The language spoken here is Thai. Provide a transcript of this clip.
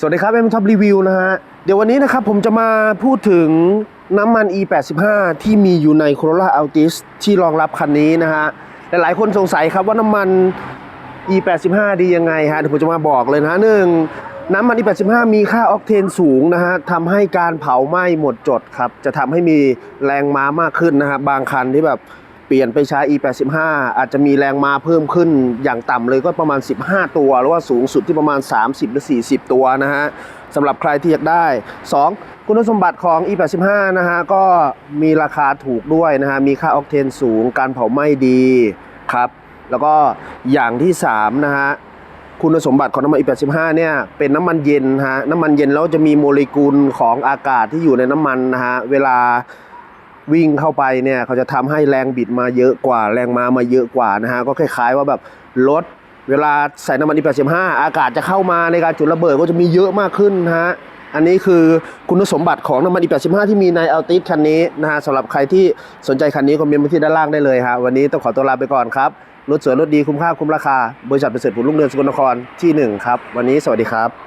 สวัสดีครับเอ็มท็อปรีวิวนะฮะ เดี๋ยววันนี้นะครับผมจะมาพูดถึงน้ำมัน E85 ที่มีอยู่ใน Corolla Altis ที่รองรับคันนี้นะฮะหลายๆคนสงสัยครับว่าน้ำมัน E85 ดียังไงฮะเดี๋ยวผมจะมาบอกเลยนะหนึ่งน้ำมัน E85 มีค่าออกเทนสูงนะฮะทำให้การเผาไหม้หมดจดครับ จะทำให้มีแรงม้ามากขึ้นนะฮะบางคันที่แบบ เปลี่ยนไปใช้ E85 อาจจะมีแรงมาเพิ่มขึ้นอย่างต่ำเลยก็ประมาณ 15 ตัว หรือว่าสูงสุดที่ประมาณ 30 หรือ 40 ตัวนะฮะสำหรับใครที่อยากได้ 2. คุณสมบัติของ E85 นะฮะก็มีราคาถูกด้วยนะฮะมีค่าออกเทนสูงการเผาไหม้ดีครับ แล้วก็อย่างที่ 3 นะฮะคุณสมบัติของน้ำมัน E85 เนี่ยเป็นน้ำมันเย็นฮะน้ำมันเย็นแล้วจะมีโมเลกุลของอากาศที่อยู่ในน้ำมันนะฮะเวลา วิ่งเข้าไปเนี่ยเขาจะทำให้แรงบิดมาเยอะกว่า แรงมามาเยอะกว่านะฮะก็คล้ายๆว่าแบบรถเวลาใส่น้ำมัน E85 อากาศจะเข้ามาในการจุดระเบิดก็จะมีเยอะมากขึ้นนะฮะอันนี้คือคุณสมบัติของน้ำมัน E85 ที่มีใน Altis คันนี้นะฮะสำหรับใครที่สนใจคันนี้คอมเมนต์มาที่ด้านล่างได้เลยฮะวันนี้ต้องขอตัวลาไปก่อนครับรถสวยรถดีคุ้มค่าคุ้มราคาบริษัทประเสริฐผลรุ่งเรืองสกลนครที่หนึ่งครับ วันนี้สวัสดีครับ